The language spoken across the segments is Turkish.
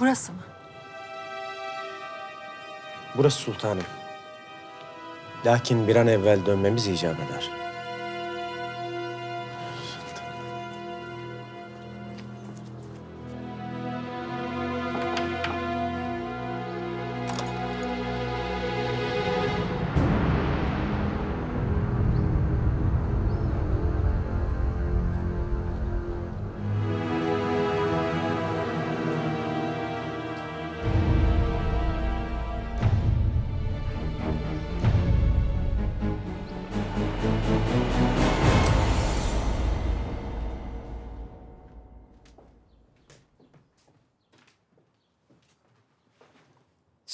Burası mı? Burası sultanım. Lakin bir an evvel dönmemiz icap eder.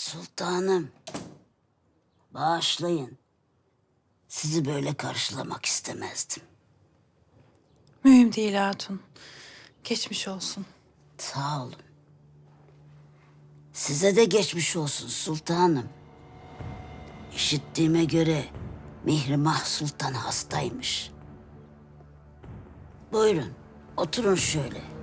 Sultanım, bağışlayın. Sizi böyle karşılamak istemezdim. Mühim değil hatun. Geçmiş olsun. Sağ olun. Size de geçmiş olsun sultanım. İşittiğime göre Mihrimah Sultan hastaymış. Buyurun, oturun şöyle.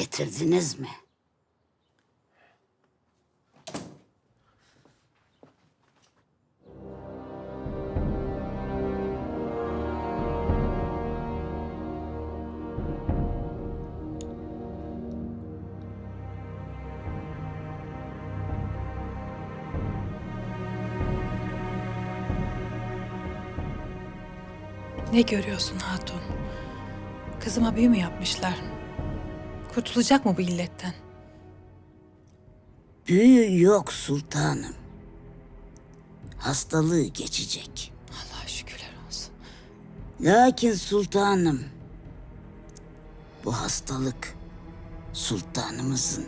Getirdiniz mi? Ne görüyorsun hatun? Kızıma büyü mü yapmışlar? Kurtulacak mı bu illetten? Büyü yok sultanım. Hastalığı geçecek. Allah'a şükürler olsun. Lakin sultanım, bu hastalık sultanımızın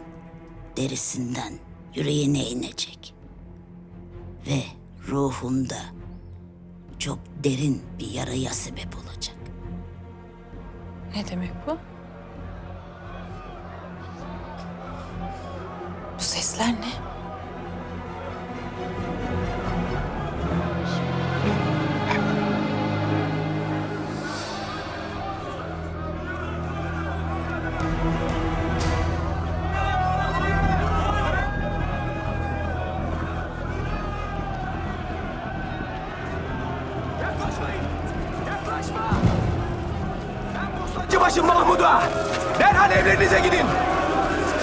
derisinden yüreğine inecek. Ve ruhunda çok derin bir yaraya sebep olacak. Ne demek bu? Sesler ne? Mahmud'a! Derhal evlerinize gidin!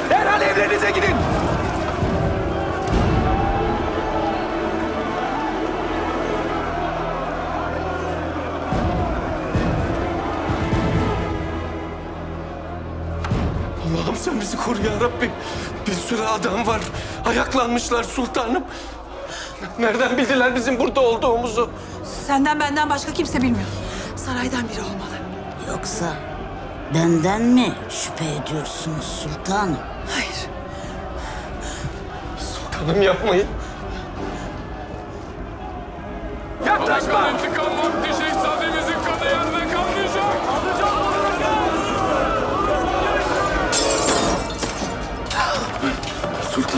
Derhal evlerinize gidin! Sen bizi koru ya Rabbim. Bir sürü adam var. Ayaklanmışlar sultanım. Nereden bildiler bizim burada olduğumuzu? Senden benden başka kimse bilmiyor. Saraydan biri olmalı. Yoksa benden mi şüphe ediyorsunuz sultanım? Hayır. Sultanım yapmayın. Yaklaşma!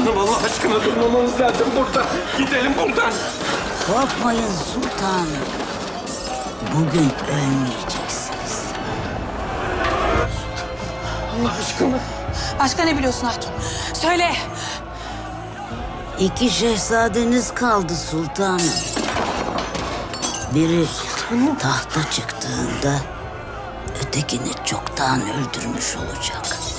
Sultanım Allah aşkına durmamamız lazım burada. Gidelim buradan. Korkmayın sultanım. Bugün ölmeyeceksiniz. Allah aşkına. Başka ne biliyorsun hatun? Söyle. İki şehzadeniz kaldı sultanım. Biri tahta çıktığında ötekini çoktan öldürmüş olacak.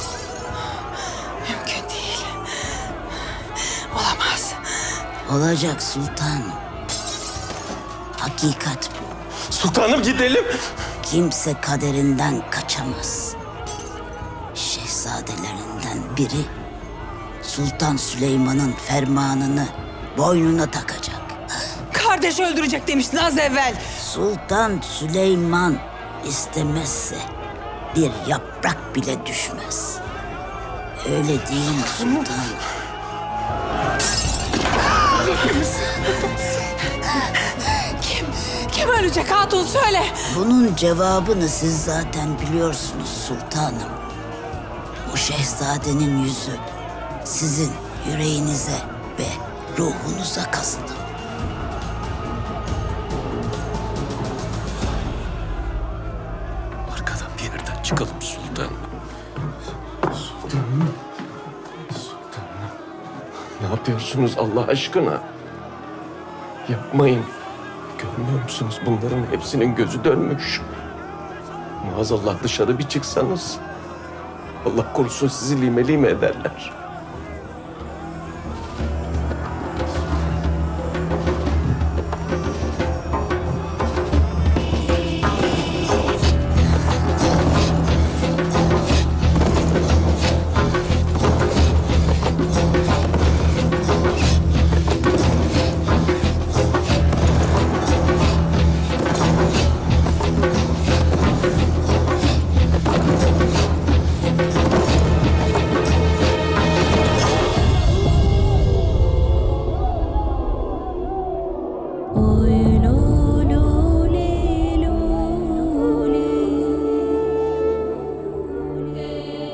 Olacak sultanım. Hakikat bu. Sultanım gidelim. Kimse kaderinden kaçamaz. Şehzadelerinden biri Sultan Süleyman'ın fermanını boynuna takacak. Kardeş öldürecek demiştin az evvel. Sultan Süleyman istemezse bir yaprak bile düşmez. Öyle değil mi sultan? Ölecek hatun söyle. Bunun cevabını siz zaten biliyorsunuz sultanım. Bu şehzadenin yüzü sizin yüreğinize ve ruhunuza kazıdım. Arkadan bir yerden çıkalım sultanım. Sultanım. Sultanım. Ne yapıyorsunuz Allah aşkına? Yapmayın. Görmüyor musunuz bunların hepsinin gözü dönmüş. Maazallah dışarı bir çıksanız. Allah korusun sizi lime lime ederler.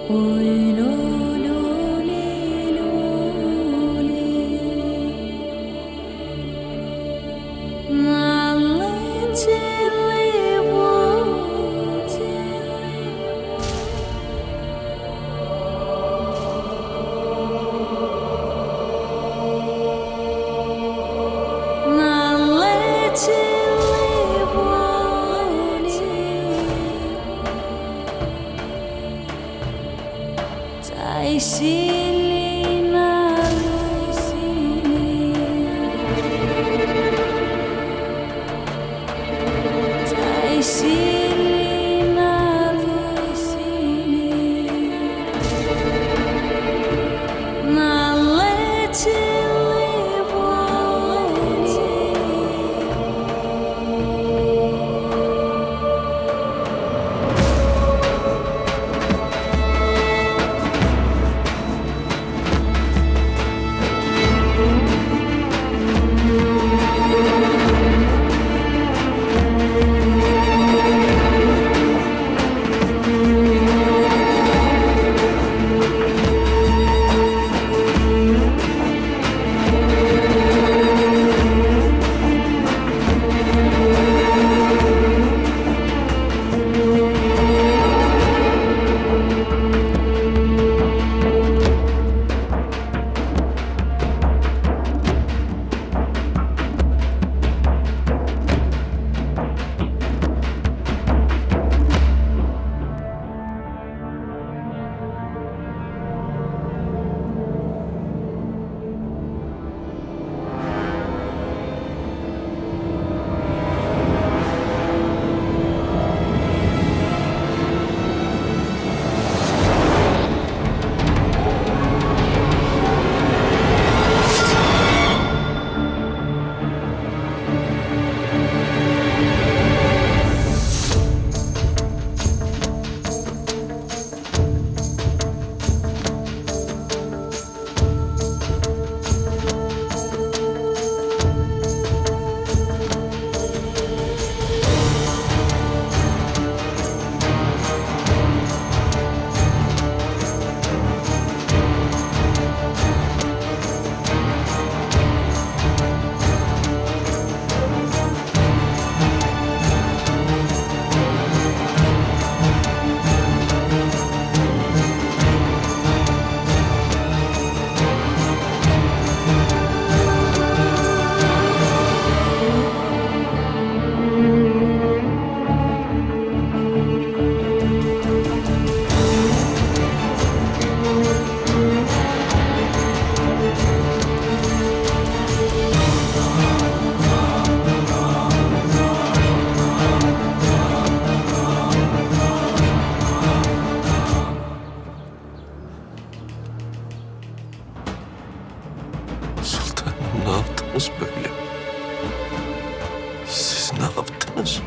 我。Ne yaptınız böyle? Siz ne yaptınız?